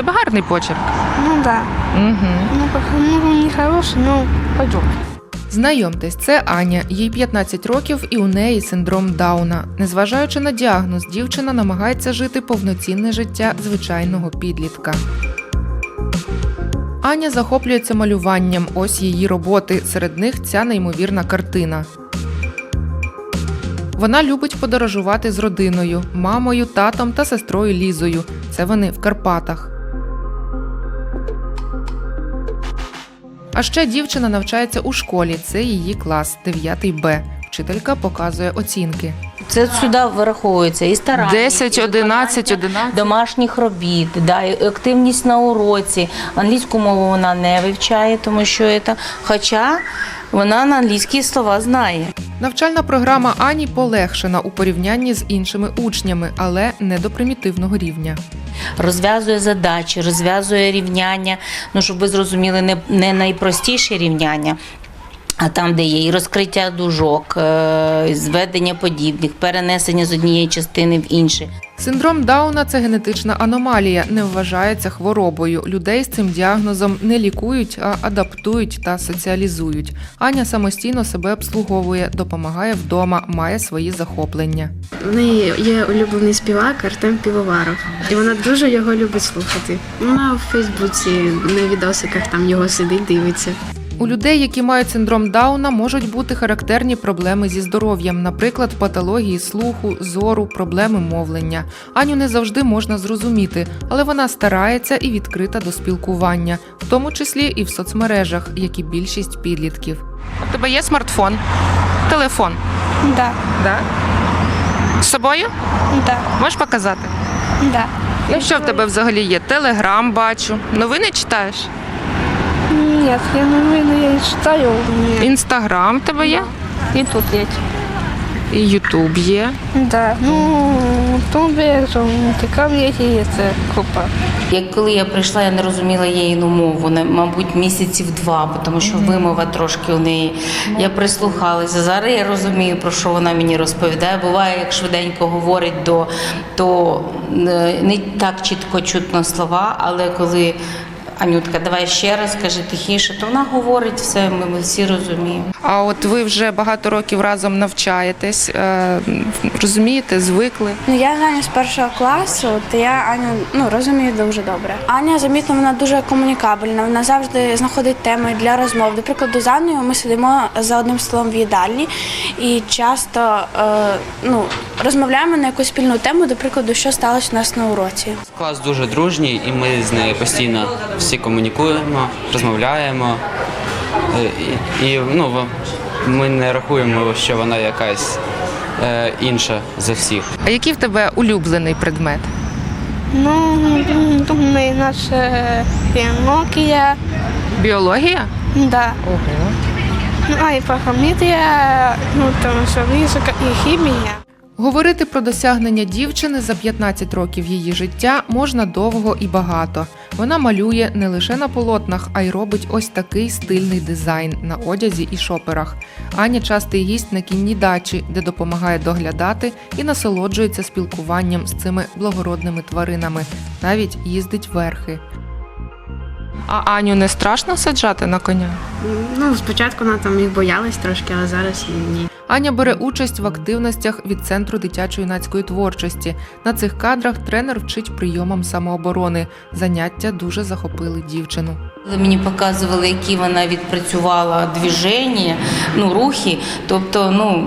тебе гарний почерк. Ну да. Угу. Ну, ну, не хороший, но пойдет. Знайомтесь, це Аня. Їй 15 років і у неї синдром Дауна. Незважаючи на діагноз, дівчина намагається жити повноцінне життя звичайного підлітка. Аня захоплюється малюванням. Ось її роботи. Серед них ця неймовірна картина. Вона любить подорожувати з родиною, мамою, татом та сестрою Лізою. Це вони в Карпатах. А ще дівчина навчається у школі. Це її клас 9 Б. Вчителька показує оцінки. Це сюди враховується і старання, 10, і 11, 11. домашніх робіт, да, і активність на уроці. Англійську мову вона не вивчає, тому що це, хоча вона на англійські слова знає. Навчальна програма Ані полегшена у порівнянні з іншими учнями, але не до примітивного рівня. Розв'язує задачі, розв'язує рівняння. Ну, щоб ви зрозуміли, не, не найпростіші рівняння. А там, де є і розкриття дужок, е, зведення подібних, перенесення з однієї частини в іншу. Синдром Дауна це генетична аномалія, не вважається хворобою. Людей з цим діагнозом не лікують, а адаптують та соціалізують. Аня самостійно себе обслуговує, допомагає вдома, має свої захоплення. В неї є улюблений співак Артем Півоваров, і вона дуже його любить слухати. Вона в Фейсбуці на відосиках там його сидить, дивиться. У людей, які мають синдром Дауна, можуть бути характерні проблеми зі здоров'ям, наприклад, патології слуху, зору, проблеми мовлення. Аню не завжди можна зрозуміти, але вона старається і відкрита до спілкування, в тому числі і в соцмережах, як і більшість підлітків. У тебе є смартфон, телефон. Да, Да? З собою? да, Можеш показати? да. Ну що в тебе взагалі є? Телеграм бачу. Новини читаєш? Нет, я новины я не читаю. Інстаграм в тебе є? И тут есть. І Ютуб є. Да, ну, тут есть, така есть, и это купа. Як коли я прийшла, я не розуміла її мову, мабуть, місяців два, тому що вимова трошки у неї. Я прислухалася. Зараз я розумію, про що вона мені розповідає. Буває, як швиденько говорить, до, то е, не так чітко чутно слова, але коли Анютка, давай ще раз кажи тихіше, то вона говорить все, ми, ми всі розуміємо. А от ви вже багато років разом навчаєтесь, е, розумієте, звикли. Ну, я з Аня з першого класу, то я Аню ну, розумію дуже добре. Аня, замітно, вона дуже комунікабельна, вона завжди знаходить теми для розмов. До прикладу, з Анею ми сидимо за одним столом в їдальні і часто е, ну, розмовляємо на якусь спільну тему, до прикладу, що сталося у нас на уроці. Клас дуже дружній, і ми з нею постійно всі комунікуємо, розмовляємо. Е, І, і ну, ми не рахуємо, що вона якась е, інша за всіх. А який в тебе улюблений предмет? Ну, думаю, наша Nokia, Біологія? да. Ого. Ну, а і программірія, ну, там, що фізика і хімія. Говорити про досягнення дівчини за 15 років її життя можна довго і багато. Вона малює не лише на полотнах, а й робить ось такий стильний дизайн на одязі і шоперах. Аня частий гість на кінній дачі, де допомагає доглядати і насолоджується спілкуванням з цими благородними тваринами, навіть їздить верхи. А Аню не страшно саджати на коня? Ну, спочатку вона там їх боялась трошки, але зараз ні. Аня бере участь в активностях від центру дитячо-юнацької творчості. На цих кадрах тренер вчить прийомам самооборони. Заняття дуже захопили дівчину. Мені показували, які вона відпрацювала движення, ну, рухи, тобто, ну.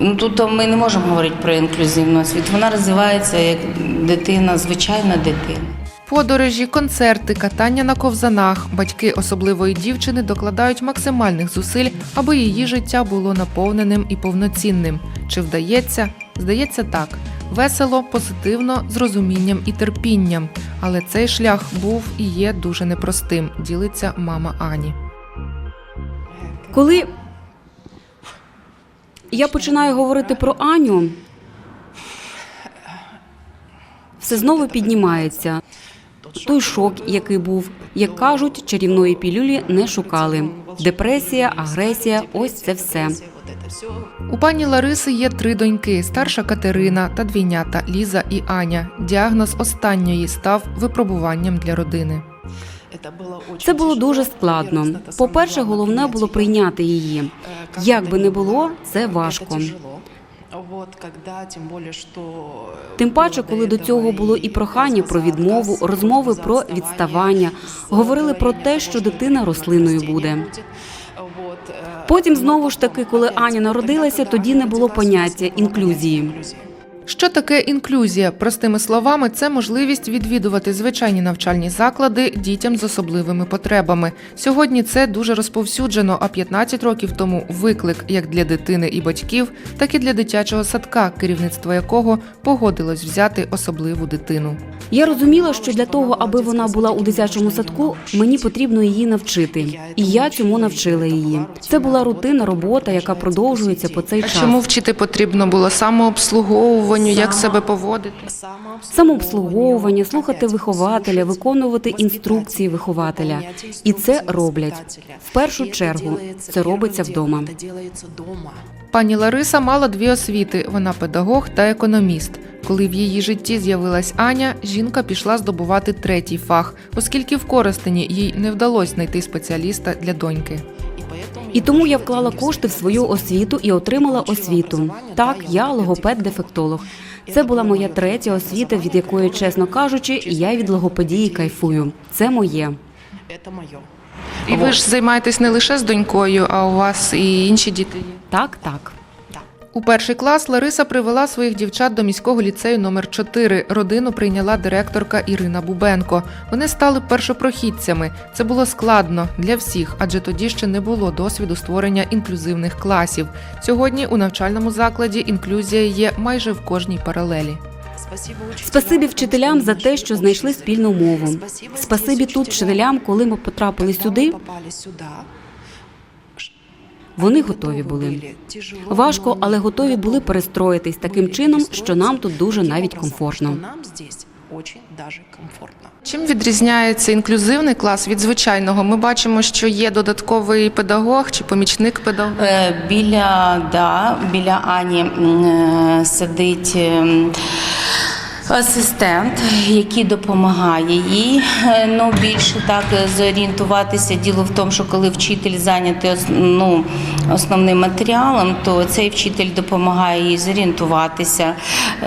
Ну, тут ми не можемо говорити про інклюзивну освіту. Вона розвивається як дитина, звичайна дитина. Подорожі, концерти, катання на ковзанах. Батьки особливої дівчини докладають максимальних зусиль, аби її життя було наповненим і повноцінним. Чи вдається? Здається, так. Весело, позитивно, з розумінням і терпінням. Але цей шлях був і є дуже непростим, ділиться мама Ані. Коли я починаю говорити про Аню, все знову піднімається. Той шок, який був, як кажуть, чарівної пілюлі не шукали. Депресія, агресія ось це все. У пані Лариси є три доньки: старша Катерина та двійнята Ліза і Аня. Діагноз останньої став випробуванням для родини. Це було дуже складно. По-перше, головне було прийняти її. Як би не було, це важко. Тим паче, коли до цього було і прохання про відмову, розмови про відставання, говорили про те, що дитина рослиною буде. Потім знову ж таки, коли Аня народилася, тоді не було поняття інклюзії. Що таке інклюзія? Простими словами, це можливість відвідувати звичайні навчальні заклади дітям з особливими потребами. Сьогодні це дуже розповсюджено, а 15 років тому виклик як для дитини і батьків, так і для дитячого садка, керівництво якого погодилось взяти особливу дитину. Я розуміла, що для того, аби вона була у дитячому садку, мені потрібно її навчити, і я цьому навчила її. Це була рутинна робота, яка продовжується по цей А час. чому вчити потрібно було самообслуговуванню, як себе поводити? Самообслуговування, слухати вихователя, виконувати інструкції вихователя. І це роблять. В першу чергу це робиться вдома. Пані Лариса мала дві освіти: вона педагог та економіст. Коли в її житті з'явилась Аня, жінка пішла здобувати третій фах, оскільки в Коростені їй не вдалося знайти спеціаліста для доньки. І тому я вклала кошти в свою освіту і отримала освіту. Так, я логопед-дефектолог. Це була моя третя освіта, від якої, чесно кажучи, я від логопедії кайфую. Це моє. І ви ж займаєтесь не лише з донькою, а у вас і інші діти є. Так, так. У перший клас Лариса привела своїх дівчат до міського ліцею номер 4 Родину прийняла директорка Ірина Бубенко. Вони стали першопрохідцями. Це було складно для всіх, адже тоді ще не було досвіду створення інклюзивних класів. Сьогодні у навчальному закладі інклюзія є майже в кожній паралелі. Спасибі вчителям за те, що знайшли спільну мову. Спасибі тут вчителям, коли ми потрапили сюди. Вони готові були. Важко, але готові були перестроїтись таким чином, що нам тут дуже навіть комфортно. Чим відрізняється інклюзивний клас від звичайного? Ми бачимо, що є додатковий педагог чи помічник педагога. Е, Біля, да, біля Ані е, сидить ем, асистент, який допомагає їй е, ну, більше так е, зорієнтуватися. Діло в тому, що коли вчитель зайнятий ну, основним матеріалом, то цей вчитель допомагає їй зорієнтуватися.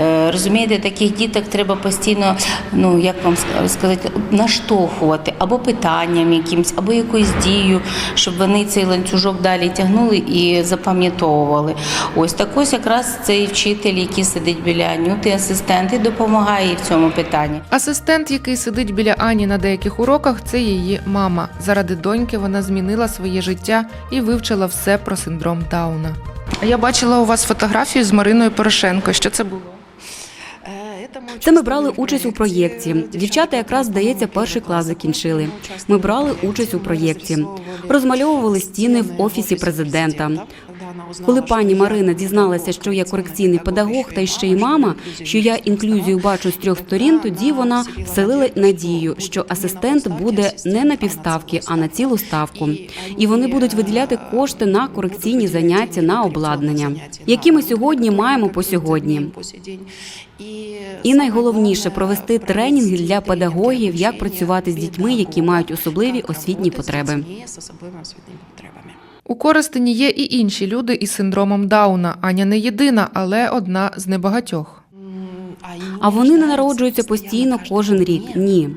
Е, Розумієте, таких діток треба постійно, ну як вам ска- сказати, наштовхувати або питанням якимось, або якоюсь дією, щоб вони цей ланцюжок далі тягнули і запам'ятовували. Ось так ось якраз цей вчитель, який сидить біля Анюти, асистент, і допомагає їй в цьому питанні. Асистент, який сидить біля Ані на деяких уроках, це її мама. Заради доньки вона змінила своє життя і вивчила все про синдром Дауна. А я бачила у вас фотографію з Мариною Порошенко. Що це було? Це ми брали участь у проєкті. Дівчата якраз здається перший клас закінчили. Ми брали участь у проєкті, розмальовували стіни в офісі президента. Коли пані Марина дізналася, що я корекційний педагог та ще й мама, що я інклюзію бачу з трьох сторін, тоді вона вселила надію, що асистент буде не на півставки, а на цілу ставку. І вони будуть виділяти кошти на корекційні заняття на обладнання, які ми сьогодні маємо по сьогодні. І найголовніше провести тренінги для педагогів, як працювати з дітьми, які мають особливі освітні потреби. У Коростені є і інші люди із синдромом Дауна. Аня не єдина, але одна з небагатьох. А вони не народжуються постійно кожен рік. Ні.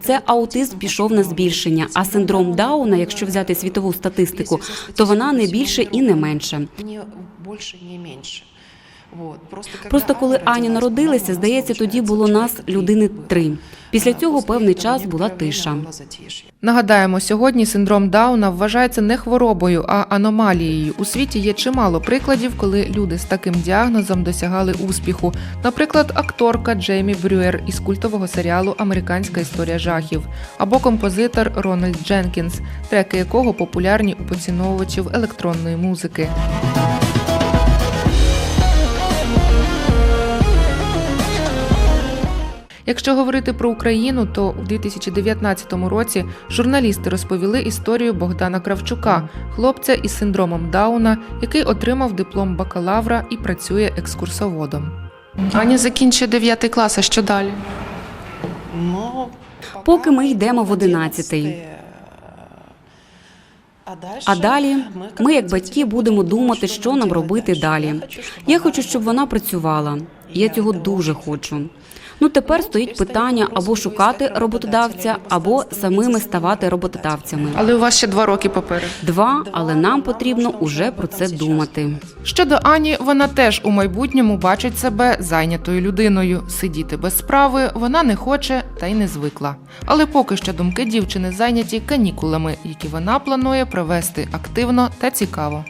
Це аутизм пішов на збільшення, а синдром Дауна, якщо взяти світову статистику, то вона не більше і не менше. Просто коли Аня народилася, здається, тоді було нас людини три. Після цього певний час була тиша. Нагадаємо, сьогодні синдром Дауна вважається не хворобою, а аномалією. У світі є чимало прикладів, коли люди з таким діагнозом досягали успіху. Наприклад, акторка Джеймі Брюер із культового серіалу Американська історія жахів або композитор Рональд Дженкінс, треки якого популярні у поціновувачів електронної музики. Якщо говорити про Україну, то у 2019 році журналісти розповіли історію Богдана Кравчука, хлопця із синдромом Дауна, який отримав диплом бакалавра і працює екскурсоводом. Аня закінчує 9 клас, а що далі? Поки ми йдемо в 11-й. А далі ми, як батьки, будемо думати, що нам робити далі. Я хочу, щоб вона працювала. Я цього дуже хочу. Ну тепер стоїть питання або шукати роботодавця, або самими ставати роботодавцями. Але у вас ще два роки попереду. Два, але нам потрібно уже про це думати. Щодо Ані, вона теж у майбутньому бачить себе зайнятою людиною. Сидіти без справи вона не хоче та й не звикла. Але поки що думки дівчини зайняті канікулами, які вона планує провести активно та цікаво.